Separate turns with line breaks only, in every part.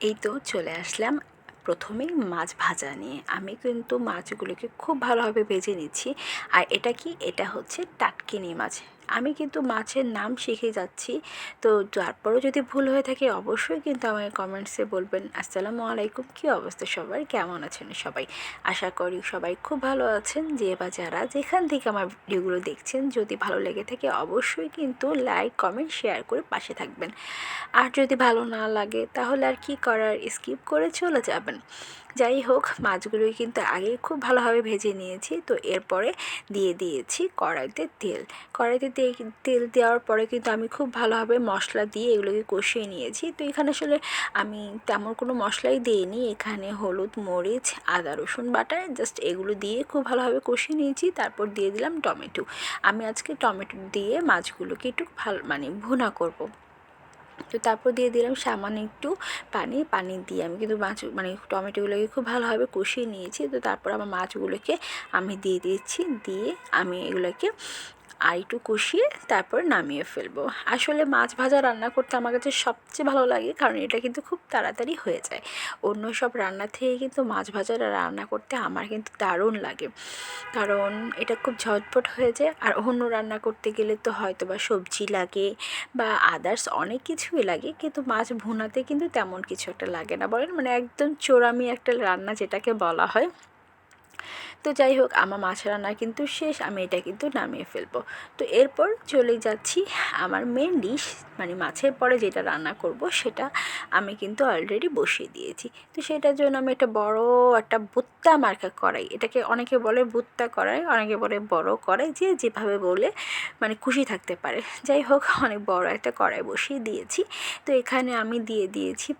এই তো চলে আসলাম প্রথমেই মাছ ভাজা নিয়ে। আমি কিন্তু মাছগুলোকে খুব ভালোভাবে ভেজে নিচ্ছি। আর এটা কি? এটা হচ্ছে টাটকিনি মাছ। আমি কিন্তু মাছের নাম শিখে যাচ্ছি। তো তারপরেও যদি ভুল হয়ে থাকে অবশ্যই কিন্তু আমাকে কমেন্টসে বলবেন। আসসালামু আলাইকুম, কী অবস্থা সবার? কেমন আছেন সবাই? আশা করি সবাই খুব ভালো আছেন। যে বা যারা যেখান থেকে আমার ভিডিওগুলো দেখছেন, যদি ভালো লেগে থাকে অবশ্যই কিন্তু লাইক কমেন্ট শেয়ার করে পাশে থাকবেন। আর যদি ভালো না লাগে তাহলে আর কি করার? স্কিপ করে চলে যাবেন। যাই হোক, মাছগুলোই কিন্তু আগে খুব ভালোভাবে ভেজে নিয়েছি। তো এরপরে দিয়ে দিয়েছি কড়াইতে তেল। কড়াইতে তেল দেওয়ার পরে কিন্তু আমি খুব ভালোভাবে মশলা দিয়ে এগুলোকে কষিয়ে নিয়েছি। তো এখানে আসলে আমি তেমন কোনো মশলাই দিইনি। এখানে হলুদ, মরিচ, আদা, রসুন বাটা জাস্ট এগুলো দিয়ে খুব ভালোভাবে কষিয়ে নিয়েছি। তারপর দিয়ে দিলাম টমেটো। আমি আজকে টমেটো দিয়ে মাছগুলোকে একটু ভালো মানে ভুনা করব। তো তারপর দিয়ে দিলাম সামান্য একটু পানি। পানি দিয়ে আমি কিন্তু মাছ মানে টমেটোগুলোকে খুব ভালোভাবে কষিয়ে নিয়েছি। তো তারপর আমার মাছগুলোকে আমি দিয়ে দিয়েছি দিয়ে আমি এগুলোকে একটু কষিয়ে তারপর নামিয়ে ফেলব। আসলে মাছ ভাজা রান্না করতে আমার কাছে সবচেয়ে ভালো লাগে, কারণ এটা কিন্তু খুব তাড়াতাড়ি হয়ে যায়। অন্য সব রান্না থেকে কিন্তু মাছ ভাজাটা রান্না করতে আমার কিন্তু দারুণ লাগে। কারণ এটা খুব ঝটপট হয়ে যায়, আর অন্য রান্না করতে গেলে তো হয়তো বা সবজি লাগে বা আদার্স অনেক কিছুই লাগে, কিন্তু মাছ ভুনাতে কিন্তু তেমন কিছু একটা লাগে না। বলেন মানে একদম চোরামি একটা রান্না যেটাকে বলা হয়। তো যাই হোক, আমার মাছ রান্না কিন্তু শেষ, আমি এটা কিন্তু নামিয়ে ফেলব। তো এরপর চলে যাচ্ছি আমার মেন ডিশ মানে মাছের পরে যেটা রান্না করব, সেটা আমি কিন্তু অলরেডি বসিয়ে দিয়েছি। তো সেটার জন্য আমি একটা বড় একটা বুত্তা মার্কা করাই। এটাকে অনেকে বলে বুত্তা করাই, অনেকে বলে বড় করাই, যে যেভাবে বলে মানে খুশি থাকতে পারে। যাই হোক, অনেক বড় একটা কড়াই বসিয়ে দিয়েছি। তো এখানে আমি দিয়ে দিয়েছি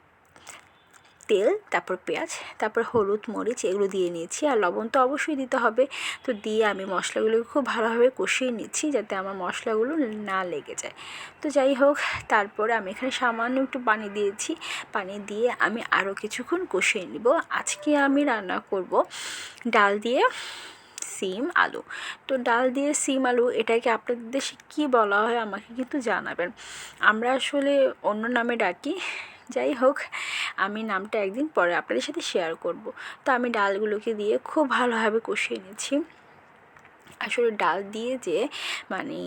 তেল, তারপর পেঁয়াজ, তারপর হলুদ, মরিচ, এগুলো দিয়ে নিয়েছি। আর লবণ তো অবশ্যই দিতে হবে। তো দিয়ে আমি মশলাগুলোকে খুব ভালোভাবে কষিয়ে নিচ্ছি যাতে আমার মশলাগুলো না লেগে যায়। তো যাই হোক, তারপরে আমি এখানে সামান্য একটু পানি দিয়েছি। পানি দিয়ে আমি আরও কিছুক্ষণ কষিয়ে নিব। আজকে আমি রান্না করব ডাল দিয়ে সিম আলু। তো ডাল দিয়ে সিম আলু, এটাকে আপনাদের দেশে কী বলা হয় আমাকে কিন্তু জানাবেন। আমরা আসলে অন্য নামে ডাকি। যাই হোক আমি নামটা একদিন পরে আপনাদের সাথে শেয়ার করব। তো আমি ডালগুলোকে দিয়ে খুব ভালোভাবে কষিয়ে নিচ্ছি। আসলে ডাল দিয়ে যে মানে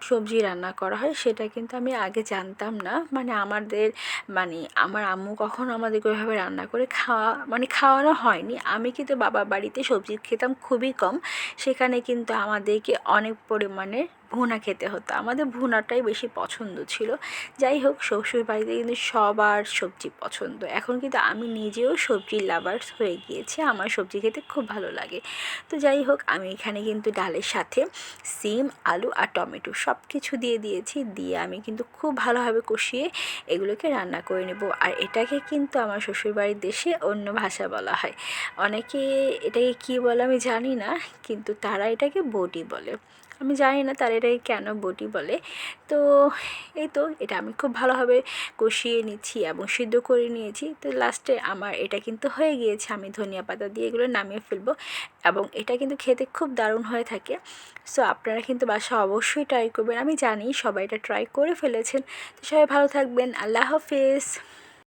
সবজি রান্না করা হয়, সেটা কিন্তু আমি আগে জানতাম না। মানে আমাদের মানে আমার আম্মু কখনো আমাদেরকে ওইভাবে রান্না করে খাওয়া মানে খাওয়ানো হয়নি। আমি কিন্তু বাবার বাড়িতে সবজি খেতাম খুবই কম। সেখানে কিন্তু আমাদেরকে অনেক পরিমাণে ভুনা খেতে হতো। আমাদের ভুনাটাই বেশি পছন্দ ছিল। যাই হোক শ্বশুর বাড়িতে কিন্তু সবার সবজি পছন্দ। এখন কিন্তু আমি নিজেও সবজি লাভার্স হয়ে গিয়েছি। আমার সবজি খেতে খুব ভালো লাগে। তো যাই হোক, আমি এখানে কিন্তু ডালের সাথে সিম, আলু আর টমেটো সব কিছু দিয়ে দিয়েছি। দিয়ে আমি কিন্তু খুব ভালোভাবে কষিয়ে এগুলোকে রান্না করে নেব। আর এটাকে কিন্তু আমার শ্বশুরবাড়ির দেশে অন্য ভাষা বলা হয়। অনেকে এটাকে কী বলে আমি জানি না, কিন্তু তারা এটাকে বটি বলে। আমি জানি না তারা এটাকে কেন বটি বলে। তো এই তো এটা আমি খুব ভালোভাবে কষিয়ে নিচ্ছি এবং সিদ্ধ করে নিয়েছি। তো লাস্টে আমার এটা কিন্তু হয়ে গিয়েছে। আমি ধনিয়া পাতা দিয়ে এগুলো নামিয়ে ফেলব এবং এটা কিন্তু খেতে খুব দারুণ হয়ে থাকে। সো আপনারা কিন্তু বাসা অবশ্যই ট্রাই করবেন। আমি জানি সবাই এটা ট্রাই করে ফেলেছেন। তো সবাই ভালো থাকবেন। আল্লাহ হাফেজ।